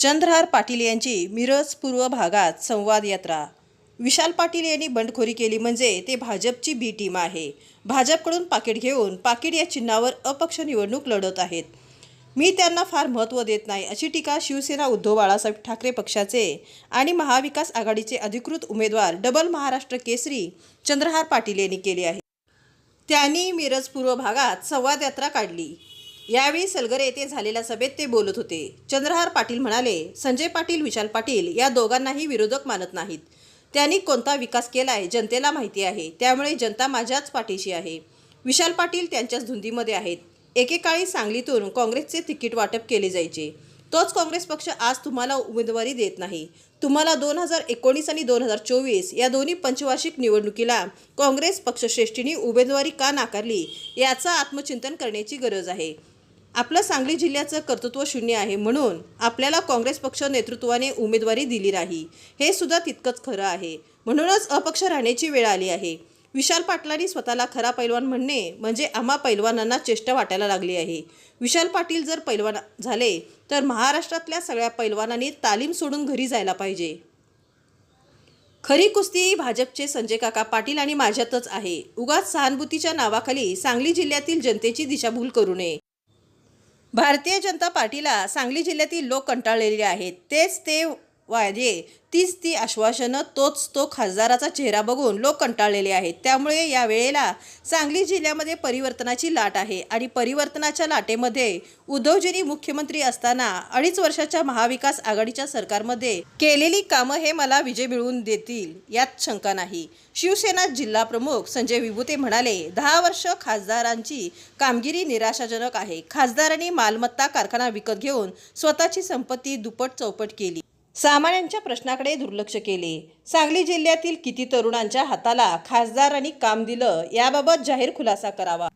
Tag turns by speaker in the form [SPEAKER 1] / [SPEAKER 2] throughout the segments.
[SPEAKER 1] चंद्रहार पाटील यांची मिरज पूर्व भागात संवाद यात्रा. विशाल पाटील यांनी बंडखोरी केली म्हणजे ते भाजपची बी टीम आहे. भाजपकडून पाकिट घेऊन पाकिट या चिन्हावर अपक्ष निवडणूक लढत आहेत. मी त्यांना फार महत्त्व देत नाही अशी टीका शिवसेना उद्धव बाळासाहेब ठाकरे पक्षाचे आणि महाविकास आघाडीचे अधिकृत उमेदवार डबल महाराष्ट्र केसरी चंद्रहार पाटील यांनी केली आहे. त्यांनी मिरज पूर्व भागात संवाद यात्रा काढली. यावेळी सलगरे येथे झालेल्या सभेत ते बोलत होते. चंद्रहार पाटील म्हणाले संजय पाटील विशाल पाटील या दोघांनाही विरोधक मानत नाहीत. त्यांनी कोणता विकास केलाय जनतेला माहिती आहे. त्यामुळे जनता माझ्याच पाठीशी आहे. विशाल पाटील त्यांच्याच धुंदीमध्ये आहेत. एकेकाळी सांगलीतून काँग्रेसचे तिकीट वाटप केले जायचे. तोच काँग्रेस पक्ष आज तुम्हाला उमेदवारी देत नाही. तुम्हाला दोन हजार एकोणीस आणि दोन हजार चोवीस या दोन्ही पंचवार्षिक निवडणुकीला काँग्रेस पक्षश्रेष्ठींनी उमेदवारी का नाकारली याचं आत्मचिंतन करण्याची गरज आहे. आपलं सांगली जिल्ह्याचं कर्तृत्व शून्य आहे म्हणून आपल्याला काँग्रेस पक्ष नेतृत्वाने उमेदवारी दिली नाही. हे सुद्धा तितकंच खरं आहे. म्हणूनच अपक्ष राहण्याची वेळ आली आहे. विशाल पाटलांनी स्वतःला खरा पैलवान म्हणणे म्हणजे आम्हा पैलवानांना चेष्टा वाटायला लागली आहे. विशाल पाटील जर पैलवान झाले तर महाराष्ट्रातल्या सगळ्या पैलवानांनी तालीम सोडून घरी जायला पाहिजे. खरी कुस्ती भाजपचे संजय काका पाटील आणि माझ्यातच आहे. उगाच सहानुभूतीच्या नावाखाली सांगली जिल्ह्यातील जनतेची दिशाभूल करू नये. भारतीय जनता पार्टीला सांगली जिल्ह्यातील लोक कंटाळलेले आहेत. तेच ते वायदे तीच ती आश्वासनं तोच तो खासदाराचा चेहरा बघून लोक कंटाळलेले आहेत. त्यामुळे या वेळेला सांगली जिल्ह्यामध्ये परिवर्तनाची लाट आहे आणि परिवर्तनाच्या लाटेमध्ये उद्धवजींनी मुख्यमंत्री असताना अडीच वर्षाच्या महाविकास आघाडीच्या सरकारमध्ये केलेली कामं हे मला विजय मिळवून देतील यात शंका नाही. शिवसेना जिल्हा प्रमुख संजय विभूते म्हणाले दहा वर्ष खासदारांची कामगिरी निराशाजनक आहे. खासदारांनी मालमत्ता कारखाना विकत घेऊन स्वतःची संपत्ती दुपट चौपट केली. सामान्यांच्या प्रश्नाकडे दुर्लक्ष केले. सांगली जिल्ह्यातील किती तरुणांच्या हाताला खासदारांनी काम दिलं याबाबत जाहीर खुलासा करावा.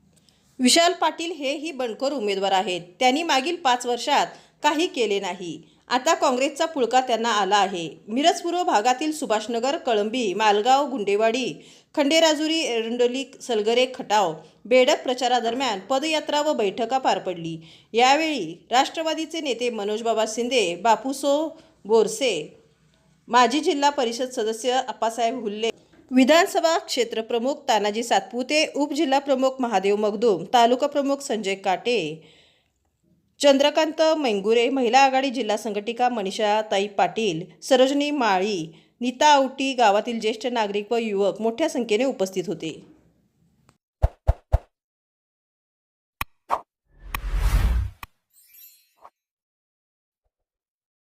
[SPEAKER 1] विशाल पाटील हेही बंडखोर उमेदवार आहेत. त्यांनी मागील पाच वर्षात काही केले नाही. आता काँग्रेसचा पुळका त्यांना आला आहे. मिरज पूर्व भागातील सुभाषनगर कळंबी मालगाव गुंडेवाडी खंडेराजुरी एरंडोली सलगरे खटाव बेडक प्रचारादरम्यान पदयात्रा व बैठका पार पडली. यावेळी राष्ट्रवादीचे नेते मनोजबाबा शिंदे बापूसो बोरसे. माजी जिल्हा परिषद सदस्य अप्पासाहेब हुल्ले. विधानसभा क्षेत्रप्रमुख तानाजी सातपुते उपजिल्हाप्रमुख महादेव मगदूम तालुका प्रमुख संजय काटे. चंद्रकांत मैंगुरे महिला आघाडी जिल्हा संघटिका मनीषा ताई पाटील सरोजनी माळी नीता आवटी गावातील ज्येष्ठ नागरिक व युवक मोठ्या संख्येने उपस्थित होते.